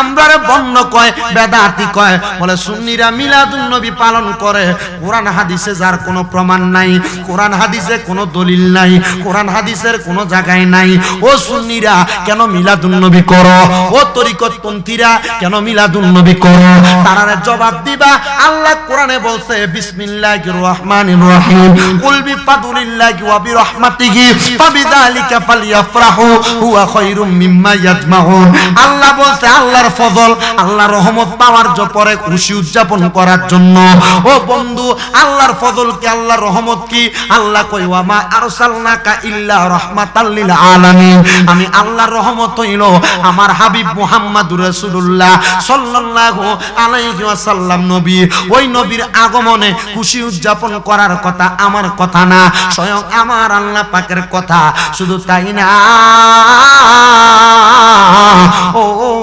আমরারে বন্য কয়, বেদাতি কয়। বলে, সুন্নিরা মিলাদুন নবী পালন করে। কোরআন হাদিসে যার কোনো প্রমাণ নাই, কোরআন হাদিসে কোনো দলিল নাই, কোরআন হাদিসের কোনো জায়গায় নাই। ও সুন্নিরা, কেন মিলাদুন নবী করো? ও তরিকতপন্থীরা, কেন মিলাদুন নবী করো? তারারে জবাব দিবা, আল্লাহ কোরআনে বলছে, বিসমিল্লাহির রহমানির রহিম। কুল বিফাদুলিল্লাহি ওয়া বিরহমাতিহি ফাবিযালিকা ফালইফরাহু হুয়া খায়রুম মিম্মা ইয়াজমাউন। আল্লাহ বলছে আল্লাহর ফজল, আল্লাহর রহমত পাওয়ার পরে খুশি উদযাপন করার জন্য। ও বন্ধু, আল্লাহর ফজল কি, আল্লাহর রহমত কি? আল্লাহ কই ওয়া মা আরসালনাকা ইল্লা রাহমাতাল লিল আলামিন। আমি আল্লাহর রহমত হইল আমার হাবিব মুহাম্মাদুর রাসূলুল্লাহ সাল্লাল্লাহু আলাইহি ওয়াসাল্লাম নবী। ওই নবীর আগমনে খুশি উদযাপন করার কথা আমার কথা না, স্বয়ং আমার আল্লাহ পাকের কথা। শুধু তাই না। ও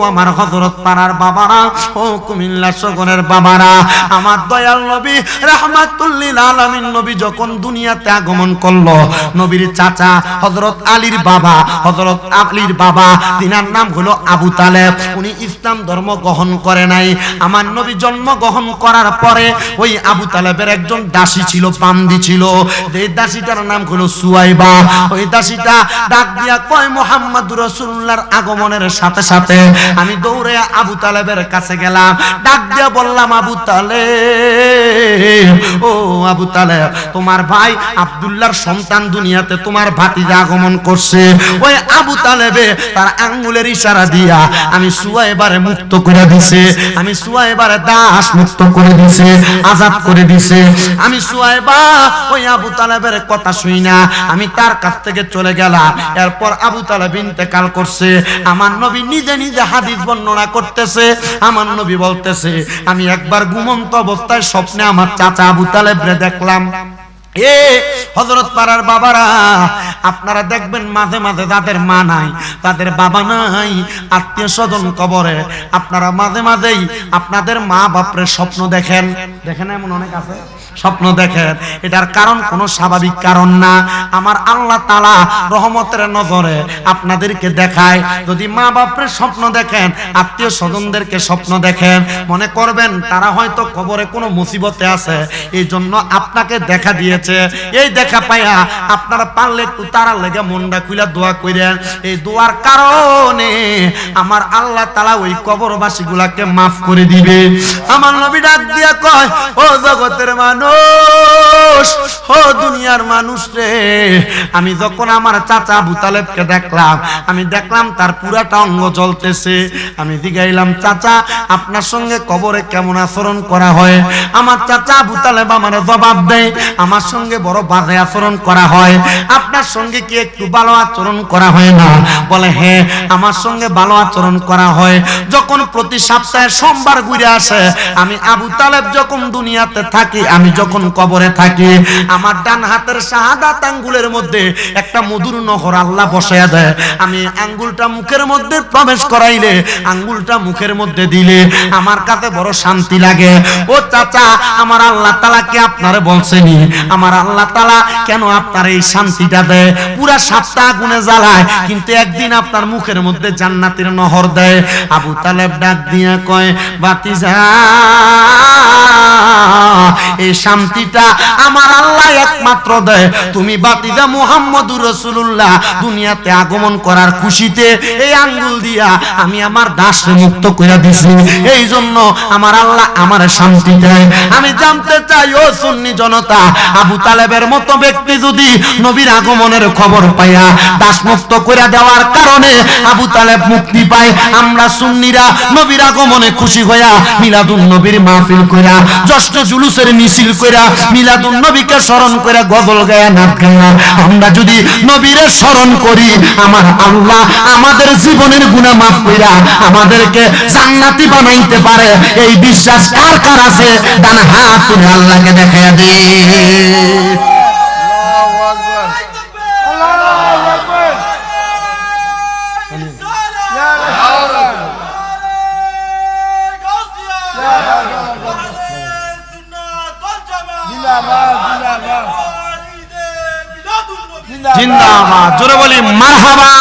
আমার হযরত পাড়ার বাবারা, ও কুমিল্লা শহরের বাবারা, আমার দয়াল নবী, রাহমাতুল্লিল আলামিন নবী যখন দুনিয়াতে আগমন করল, নবীর চাচা হযরত আলীর বাবা, হযরত আলীর বাবা, তিনার নাম হলো আবু তালেব, উনি ইসলাম ধর্ম গ্রহণ করে নাই। আমার নবী জন্ম গ্রহণ করার পরে ওই আবু তালেবের একজন দাসী ছিল, বান্দি ছিল। এই দাসীটার নাম হলো সুয়াইবা। ওই দাসীটা ডাক দিয়া কয় মোহাম্মদ রসুল্লাহর আগমনের সাথে সাথে আমি দৌড়ে আবু তালেবের কাছে গেলাম। ডাক দিয়া বললাম আবু তালে ও আবু তালেব, তোমার ভাই আব্দুল্লাহর সন্তান দুনিয়াতে তোমার আগমন করছে। ওই আবু তালেবে তার আঙ্গুলের ইশারা দিয়া আমি সুয়াইবারে মুক্ত করে দিছে, আমি সুয়াইবারে দাস মুক্ত করে দিছে, আজাদ করে দিছে। আমি সুয়াইবা ওই আবু তালেবের কথা শুই না, আমি তার কাছ থেকে চলে গেলাম। এরপর আবু তালেব ইন্তেকাল করছে। আমার নবী নিজে নিজে হাদিস বর্ণনা করতেছে। আমার নবী বলতেছে, আমি একবার ঘুমন্ত অবস্থায় স্বপ্নে আমার চাচা আবু তালেবরে দেখলাম। এ হজরত পাড়ার বাবারা, আপনারা দেখবেন মাঝে মাঝে যাদের মা নাই, তাদের বাবা নাই, আত্মীয় স্বজন কবরে, আপনারা মাঝে মাঝেই আপনাদের মা বাপরে স্বপ্ন দেখেন। দেখেন এমন অনেক আছে? স্বপ্ন দেখেন। এটার কারণ কোনো স্বাভাবিক কারণ না। আমার আল্লাহ তালা রহমতের নজরে আপনাদেরকে দেখায়, যদি মা বাপরে স্বপ্ন দেখেন, আত্মীয় স্বজনদেরকে স্বপ্ন দেখেন, মনে করবেন তারা হয়তো কবরে কোনো মুসিবতে আছে এই জন্য আপনাকে দেখা দিয়েছে এই দেখা পাইয়া আপনারা পারলে একটু তারা লেগে মনটা খুলে দোয়া করেন এই দোয়ার কারণে আমার আল্লাহ তালা ওই কবরবাসী গুলাকে মাফ করে দিবে। আমার নবী ডাক দিয়া কয়, ও জগতের মানুষ, ও দুনিয়ার মানুষ রে, আমি যখন আমার চাচা আবু তালেবকে দেখলাম, আমি দেখলাম তার পুরাটা অঙ্গ জ্বলতেছে। আমি জিগাইলাম, চাচা, আপনার সঙ্গে কবরে কেমন আচরণ করা হয়? আমার চাচা আবু তালেব আমার জবাব দেয়, আমার সঙ্গে বড় বাজে আচরণ করা হয়। আপনার সঙ্গে কি একটু ভালো আচরণ করা হয় না? বলে হ্যাঁ আমার সঙ্গে ভালো আচরণ করা হয়। যখন প্রতি সপ্তাহে সোমবার ঘুরে আসে, আমি আবু তালেব যখন দুনিয়াতে থাকি, আমি যখন কবরে থাকি, আমার ডান হাতের শাহাদাত আঙ্গুলের মধ্যে একটা মধুর নহর আল্লাহ বসায়া দেয়। আমি আঙ্গুলটা মুখের মধ্যে প্রবেশ করাইলে, আঙ্গুলটা মুখের মধ্যে দিলে আমার কাছে বড় শান্তি লাগে। ও চাচা, আমার আল্লাহ তালা কি আপনারে বলছেনি আমার আল্লাহ তালা কেন আপনার এই শান্তিটা দেয়? পুরা সাতটা আগুনে জ্বালায়, কিন্তু একদিন আপনার মুখের মধ্যে জান্নাতের নহর দেয়। আবু তালেব ডাক দিয়ে কয় বাতিজা এই শান্তিটা আমার আল্লাহ একমাত্র দেয়। তুমি বাতিজা মুহাম্মদুর রাসূলুল্লাহ, দুনিয়াতে আগমন করার খুশিতে এই আঙ্গুল দিয়া আমি আমার দাসকে মুক্ত করে দিছি। এই জন্য আমার আল্লাহ আমার শান্তি দেয়। আমি জানতে চাই, ও সুন্নি জনতা, আবু তালেবের মতো ব্যক্তি যদি নবীর আগমনের খবর পাইয়া দাস মুক্ত করে দেওয়ার কারণে আবু তালেব মুক্তি পায়, আমরা সুন্নিরা নবীর আগমনে খুশি হইয়া মিলাদুন নবীর মাহফিল কইরা জশ্ন জুলুসের মিছিল কইরা, মিলাদুন নবীকে স্মরণ করে গজল গায়া নাচ গায়া, আমরা যদি নবীরে স্মরণ করি, আমার আল্লাহ আমাদের জীবনের গুনাহ মাফ কইরা আমাদেরকে জান্নাতি বানাইতে পারে। এই বিশ্বাস কার কার আছে? ডান হাত তুলে আল্লাহকে দেখায় দে জিন্দাবাদ জোরে বলি মারহাবা।